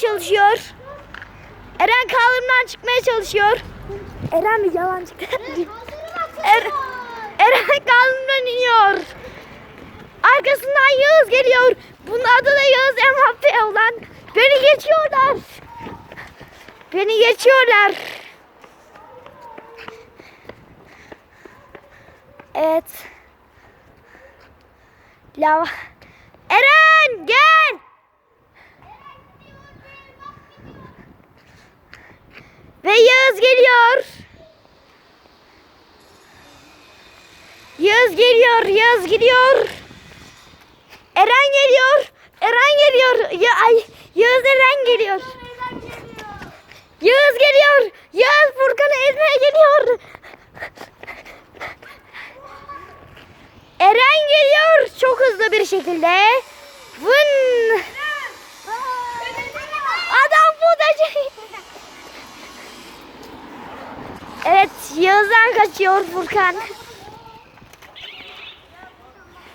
çalışıyor. Eren kaldırımdan çıkmaya çalışıyor. Eren bir yalan çıktı. Er, Eren kaldırımdan iniyor. Arkasından Yağız geliyor. Bunun adı da Yağız Mbappe olan. Beni geçiyorlar. Beni geçiyorlar. Evet. Lava. Eren gel. Ve Yağız geliyor. Yağız geliyor. Yağız gidiyor. Eren geliyor. Eren geliyor. Ya, ay, Yağız Eren geliyor. Yağız geliyor. Yağız Furkan'ı ezmeye geliyor. Eren geliyor çok hızlı bir şekilde. Evet Yağız'dan kaçıyor Furkan.